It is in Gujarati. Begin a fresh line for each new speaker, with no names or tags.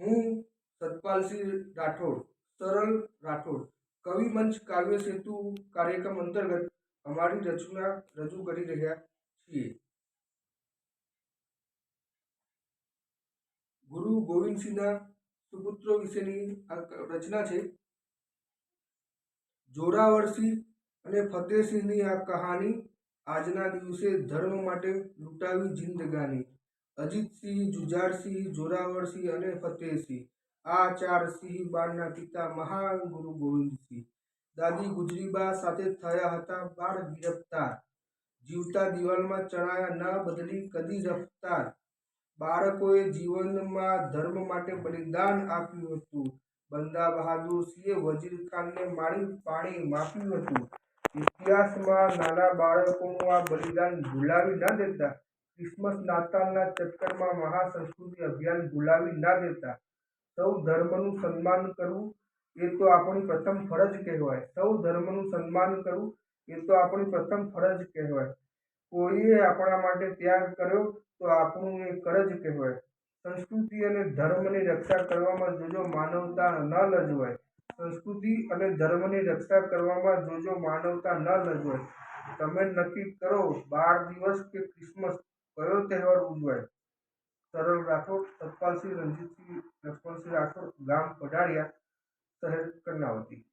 હું સતપાલસિંહ રાઠોડ સરળ રાઠોડ, કવિ મંચ કાવ્ય સેતુ કાર્યક્રમ અંતર્ગત અમારી રચના રજૂ કરી રહ્યા છીએ. ગુરુ ગોવિંદસિંહના સુપુત્રો વિશેની આ રચના છે. જોરાવરસિંહ અને ફતેહસિંહની આ કહાની આજના દિવસે ધર્મ માટે લૂંટાવી જિંદગાની. અજીતસિંહ, જુજારસિંહ, જોરાવરસિંહ અને ફતેહસિંહ. આ ચાર સિંહ બાળના પિતા મહાન ગુરુ ગોવિંદસિંહ. દાદી ગુજરીબા સાથે થયા હતા બાળ ગિરફતાર. જીવતા દિવાલમાં ચણાયા ન બદલી કદી રફતાર. બાળકોએ જીવનમાં ધર્મ માટે બલિદાન આપ્યું હતું. બંદા બહાદુર સિંહે વજીર ખાનને મારી પાણી માપ્યું હતું. ઇતિહાસમાં નાના બાળકોનું આ બલિદાન ભૂલાવી ન દેતા. ક્રિસમસ નાતાલના ચક્કરમાં મહાસંસ્કૃતિ અભિયાન ભૂલાવી ના દેતા. સૌ ધર્મનું સન્માન કરવું એ તો આપણી પ્રથમ ફરજ કહેવાય. સૌ ધર્મનું સન્માન કરવું એ તો આપણી પ્રથમ ફરજ કહેવાય. કોઈએ આપણા માટે ત્યાગ કર્યો તો આપણું એ કરજ કહેવાય. સંસ્કૃતિ અને ધર્મની રક્ષા કરવામાં જોજો માનવતા ન લજવાય. સંસ્કૃતિ અને ધર્મની રક્ષા કરવામાં જોજો માનવતા ન લજવાય. તમે નક્કી કરો બાર દિવસ કે ક્રિસમસ? કયો તહેવાર ઉજવાય. સરળ રાઠોડ સતપાલસિંહ રણજીતસિંહ લક્ષ્મણસિંહ રાઠોડ ગામ પઢાડિયા શહેર કર્ણાવતી.